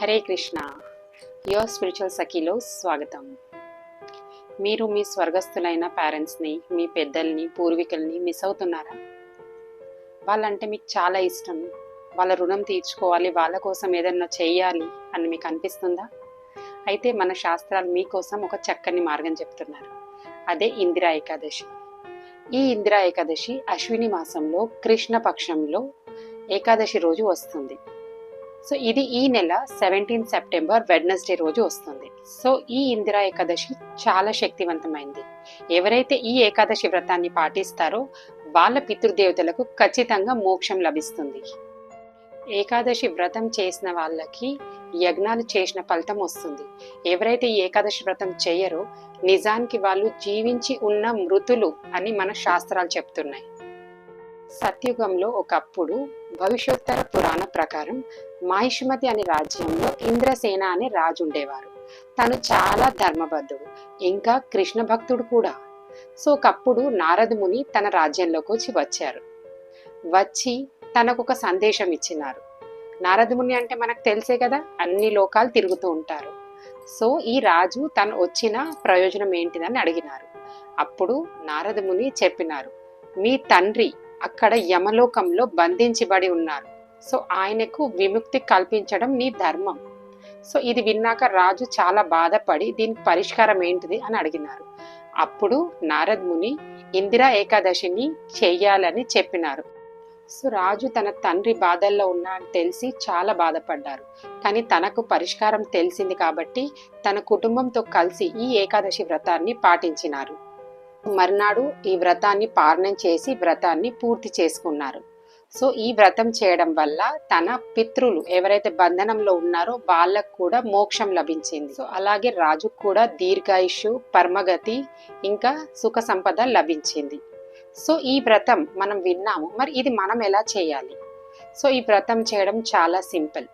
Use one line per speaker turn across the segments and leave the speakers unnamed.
Hare Krishna. Your spiritual సఖీలో స్వాగతం. మీరు మీ స్వర్గస్థులైన పేరెంట్స్ని మీ పెద్దల్ని పూర్వీకుల్ని మిస్ అవుతున్నారా? వాళ్ళంటే మీకు చాలా ఇష్టం. వాళ్ళ రుణం తీర్చుకోవాలి వాళ్ళ కోసం ఏదన్నా చేయాలి అని మీకు అనిపిస్తుందా? అయితే మన శాస్త్రాలు మీకోసం ఒక చక్కని మార్గం చెప్తున్నారు. అదే ఇందిరా ఏకాదశి. ఈ ఇందిరా ఏకాదశి అశ్విని మాసంలో కృష్ణ పక్షంలో ఏకాదశి రోజు వస్తుంది. సో ఇది ఈ నెల సెవెంటీన్ సెప్టెంబర్ వెడ్నెస్డే రోజు వస్తుంది. సో ఈ ఇందిరా ఏకాదశి చాలా శక్తివంతమైంది. ఎవరైతే ఈ ఏకాదశి వ్రతాన్ని పాటిస్తారో వాళ్ళ పితృదేవతలకు ఖచ్చితంగా మోక్షం లభిస్తుంది. ఏకాదశి వ్రతం చేసిన వాళ్ళకి యజ్ఞాలు చేసిన ఫలితం వస్తుంది. ఎవరైతే ఈ ఏకాదశి వ్రతం చేయరో నిజానికి వాళ్ళు జీవించి ఉన్న మృతులు అని మన శాస్త్రాలు చెప్తున్నాయి. సత్యుగంలో ఒకప్పుడు భవిష్యోత్తర పురాణ ప్రకారం మహిష్మతి అనే రాజ్యంలో ఇంద్రసేన అనే రాజు ఉండేవారు. తను చాలా ధర్మబద్ధుడు ఇంకా కృష్ణ భక్తుడు కూడా. సో ఒకప్పుడు నారద ముని తన రాజ్యంలోకి వచ్చి వచ్చారు. వచ్చి తనకు ఒక సందేశం ఇచ్చినారు. నారద ముని అంటే మనకు తెలిసే కదా అన్ని లోకాలు తిరుగుతూ ఉంటారు. సో ఈ రాజు తను వచ్చిన ప్రయోజనం ఏంటిదని అడిగినారు. అప్పుడు నారద ముని చెప్పినారు మీ తండ్రి అక్కడ యమలోకంలో బంధించబడి ఉన్నారు. సో ఆయనకు విముక్తి కల్పించడం నీ ధర్మం. సో ఇది విన్నాక రాజు చాలా బాధపడి దీనికి పరిష్కారం ఏంటిది? అని అడిగినారు. అప్పుడు నారద్ ముని ఇందిరా ఏకాదశిని చెయ్యాలని చెప్పినారు. సో రాజు తన తండ్రి బాధల్లో ఉన్నా అని తెలిసి చాలా బాధపడ్డారు. కానీ తనకు పరిష్కారం తెలిసింది కాబట్టి తన కుటుంబంతో కలిసి ఈ ఏకాదశి వ్రతాన్ని పాటించినారు. మర్నాడు ఈ వ్రతాన్ని పారణం చేసి వ్రతాన్ని పూర్తి చేసుకున్నారు. సో ఈ వ్రతం చేయడం వల్ల తన పితృలు ఎవరైతే బంధనంలో ఉన్నారో వాళ్ళకు కూడా మోక్షం లభించింది. సో అలాగే రాజుకు కూడా దీర్ఘాయుషు పరమగతి ఇంకా సుఖ సంపద లభించింది. సో ఈ వ్రతం మనం విన్నాము. మరి ఇది మనం ఎలా చేయాలి? సో ఈ వ్రతం చేయడం చాలా సింపుల్.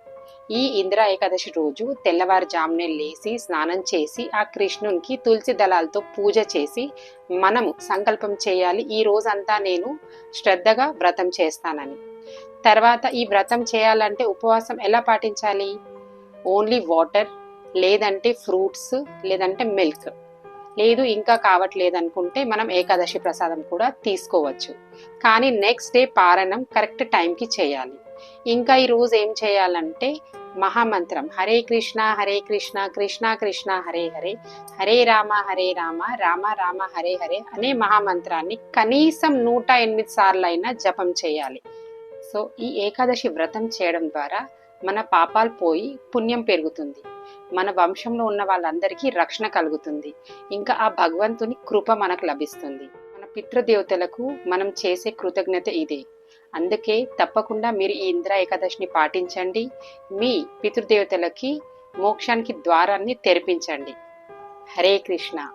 ఈ ఇందిరా ఏకాదశి రోజు తెల్లవారుజామునే లేచి స్నానం చేసి ఆ కృష్ణునికి తులసి దళాలతో పూజ చేసి మనము సంకల్పం చేయాలి. ఈ రోజంతా నేను శ్రద్ధగా వ్రతం చేస్తానని. తర్వాత ఈ వ్రతం చేయాలంటే ఉపవాసం ఎలా పాటించాలి? ఓన్లీ వాటర్ లేదంటే ఫ్రూట్స్ లేదంటే మిల్క్. లేదు ఇంకా కావట్లేదు అనుకుంటే మనం ఏకాదశి ప్రసాదం కూడా తీసుకోవచ్చు. కానీ నెక్స్ట్ డే పారణం కరెక్ట్ టైంకి చేయాలి. ఇంకా ఈ రోజు ఏం చేయాలంటే మహామంత్రం. హరే కృష్ణ హరే కృష్ణ కృష్ణ కృష్ణ హరే హరే. హరే రామ హరే రామ రామ రామ హరే హరే అనే మహామంత్రాన్ని కనీసం నూట ఎనిమిది సార్లు అయినా జపం చేయాలి. సో ఈ ఏకాదశి వ్రతం చేయడం ద్వారా మన పాపాలు పోయి పుణ్యం పెరుగుతుంది. మన వంశంలో ఉన్న వాళ్ళందరికీ రక్షణ కలుగుతుంది. ఇంకా ఆ భగవంతుని కృప మనకు లభిస్తుంది. మన పితృదేవతలకు మనం చేసే కృతజ్ఞత ఇదే. అందుకే తప్పకుండా మీరు ఈ ఇంద్ర ఏకాదశిని పాటించండి. మీ పితృదేవతలకి మోక్షానికి ద్వారాన్ని తెరిపించండి. హరే కృష్ణ.